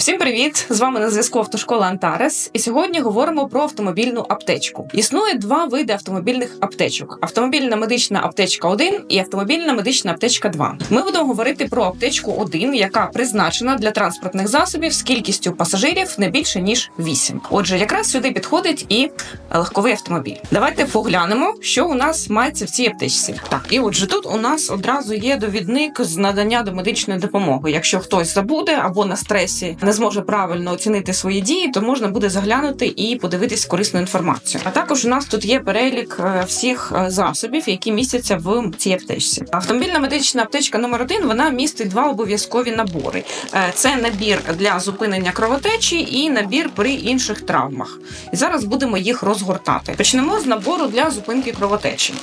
Всім привіт! З вами на зв'язку автошкола Антарес. І сьогодні говоримо про автомобільну аптечку. Існує два види автомобільних аптечок: автомобільна медична аптечка 1 і автомобільна медична аптечка 2. Ми будемо говорити про аптечку 1, яка призначена для транспортних засобів з кількістю пасажирів не більше ніж 8. Отже, якраз сюди підходить і легковий автомобіль. Давайте поглянемо, що у нас мається в цій аптечці. Так, і отже, тут у нас одразу є довідник з надання до медичної допомоги. Якщо хтось забуде або на стресі не зможе правильно оцінити свої дії, то можна буде заглянути і подивитись корисну інформацію. А також у нас тут є перелік е, всіх е, засобів, які містяться в цій аптечці. Автомобільна медична аптечка номер 1 вона містить два обов'язкові набори: Е, це набір для зупинення кровотечі і набір при інших травмах. І зараз будемо їх розгортати. Почнемо з набору для зупинки кровотечі.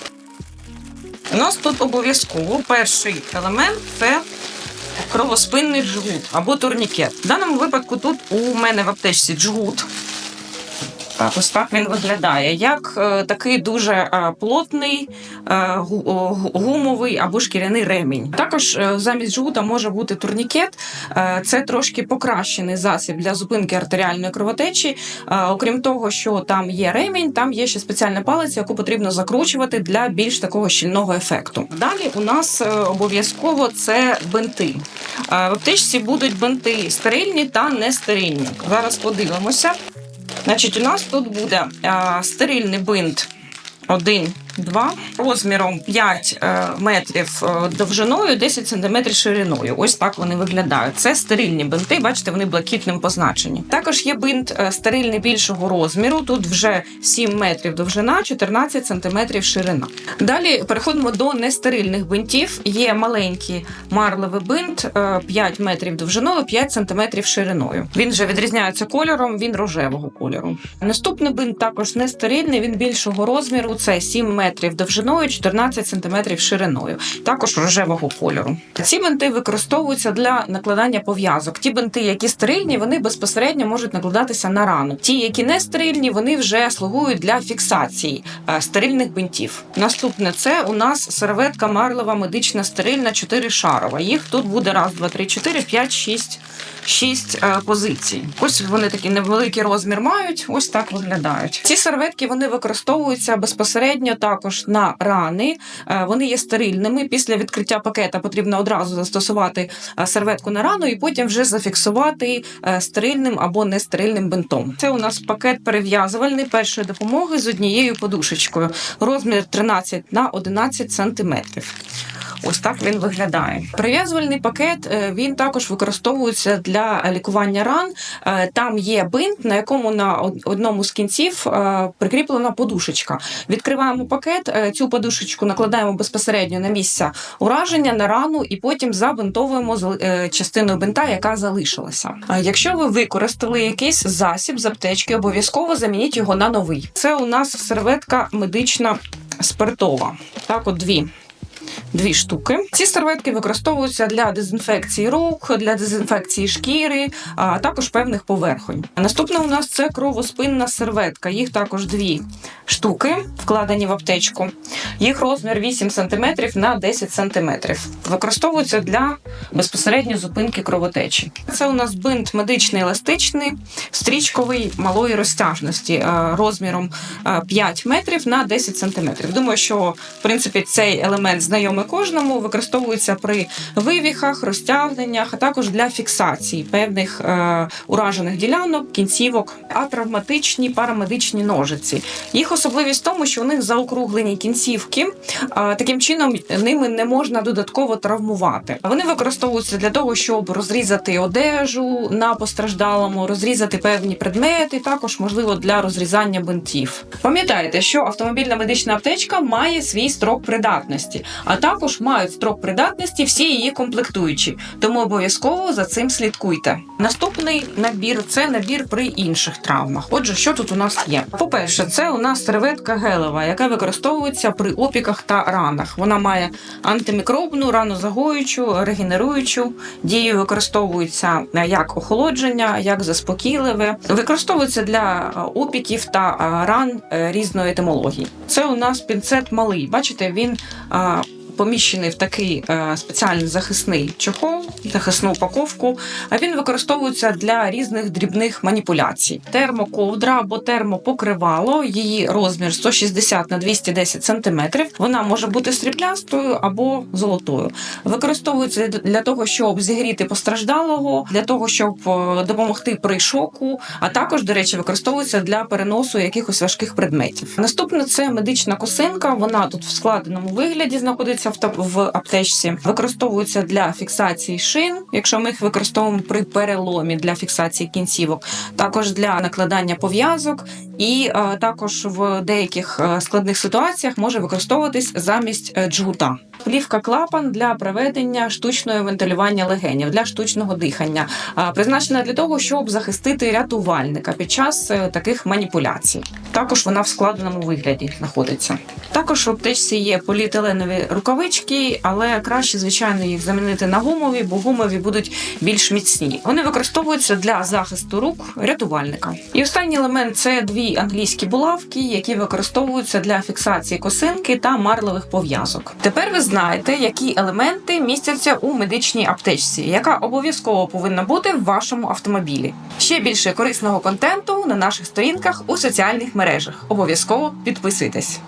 У нас тут обов'язково перший елемент це кровоспинний джгут або турнікет. В даному випадку тут у мене в аптечці джгут. Так, ось так він виглядає, як е, такий дуже е, плотний е, гумовий або шкіряний ремінь. Також е, замість жгута може бути турнікет. Е, це трошки покращений засіб для зупинки артеріальної кровотечі. Е, окрім того, що там є ремінь, там є ще спеціальна палиця, яку потрібно закручувати для більш такого щільного ефекту. Далі у нас е, обов'язково це бинти. Е, В аптечці будуть бинти стерильні та нестерильні. Зараз подивимося. Значить, у нас тут буде е, стерильний бинт 1, 2, розміром 5 е, метрів е, довжиною, 10 см шириною. Ось так вони виглядають. Це стерильні бинти, бачите, вони блакитним позначені. Також є бинт е, стерильний більшого розміру. Тут вже 7 метрів довжина, 14 см ширина. Далі переходимо до нестерильних бинтів. Є маленький марлевий бинт, е, 5 метрів довжиною, 5 см шириною. Він вже відрізняється кольором, він рожевого кольору. Наступний бинт також нестерильний, він більшого розміру. Це 7 метрів довжиною, 14 см шириною, також рожевого кольору. Ці бинти використовуються для накладання пов'язок. Ті бинти, які стерильні, вони безпосередньо можуть накладатися на рану. Ті, які не стерильні, вони вже слугують для фіксації е, стерильних бинтів. Наступне це у нас серветка марлева медична стерильна 4 шарова. Їх тут буде раз, два, три, чотири, п'ять, шість. Шість е, позицій. Ось вони такий невеликий розмір мають. Ось так виглядають. Ці серветки вони використовуються безпосередньо також на рани. Е, вони є стерильними. Після відкриття пакета потрібно одразу застосувати е, серветку на рану і потім вже зафіксувати стерильним або нестерильним бинтом. Це у нас пакет перев'язувальний першої допомоги з однією подушечкою. Розмір 13 на 11 сантиметрів. Ось так він виглядає. Прив'язувальний пакет е, він також використовується для лікування ран. Е, Там є бинт, на якому на одному з кінців е, прикріплена подушечка. Відкриваємо пакет, цю подушечку накладаємо безпосередньо на місце ураження на рану, і потім забинтовуємо частиною бинта, яка залишилася. Якщо ви використали якийсь засіб з аптечки, обов'язково замініть його на новий. Це у нас серветка медична спиртова. Так, от дві дві штуки. Ці серветки використовуються для дезінфекції рук, для дезінфекції шкіри, а також певних поверхонь. Наступна у нас це кровоспинна серветка. Їх також дві штуки вкладені в аптечку. Їх розмір 8 см на 10 см. Використовуються для безпосередньо зупинки кровотечі. Це у нас бинт медичний еластичний, стрічковий малої розтяжності е, розміром е, 5 метрів на 10 см. Думаю, що в принципі цей елемент знайомий кожному, використовується при вивіхах, розтягненнях, а також для фіксації певних е, уражених ділянок, кінцівок, а травматичні парамедичні ножиці. Їх особливість в тому, що у них заокруглені кінцівки. Таким чином ними не можна додатково травмувати. Вони використовуються для того, щоб розрізати одежу на постраждалому, розрізати певні предмети, також можливо для розрізання бинтів. Пам'ятайте, що автомобільна медична аптечка має свій строк придатності, а також мають строк придатності всі її комплектуючі. Тому обов'язково за цим слідкуйте. Наступний набір це набір при інших травмах. Отже, що тут у нас є? По-перше, це у нас серветка гелева, яка використовується при опіках та ранах. Вона має антимікробну, ранозагоючу, регенеруючу дію. Використовується е, як охолодження, як заспокійливе. Використовується для е, опіків та е, ран різної етимології. Це у нас пінцет малий. Бачите, він. Поміщений в такий е, спеціальний захисний чохол, захисну упаковку. А він використовується для різних дрібних маніпуляцій. Термоковдра або термопокривало, її розмір 160 на 210 см. Вона може бути сріблястою або золотою. Використовується для того, щоб зігріти постраждалого, для того, щоб е, допомогти при шоку, а також, до речі, використовується для переносу якихось важких предметів. Наступне це медична косинка. Вона тут в складеному вигляді знаходиться та- в аптечці. Використовується для фіксації шин, якщо ми їх використовуємо при переломі для фіксації кінцівок, також для накладання пов'язок, і е, також в деяких е, складних ситуаціях може використовуватись замість е, джгута. Плівка клапан для проведення штучного вентилювання легенів для штучного дихання, призначена для того, щоб захистити рятувальника під час е, таких маніпуляцій. Також вона в складеному вигляді знаходиться. Також в аптечці є поліетиленові рукавички, але краще, звичайно, їх замінити на гумові, бо гумові будуть більш міцні. Вони використовуються для захисту рук рятувальника. І останній елемент це дві англійські булавки, які використовуються для фіксації косинки та марлевих пов'язок. Тепер ви знаєте, які елементи містяться у медичній аптечці, яка обов'язково повинна бути в вашому автомобілі. Ще більше корисного контенту на наших сторінках у соціальних мережах. Обов'язково підписуйтесь.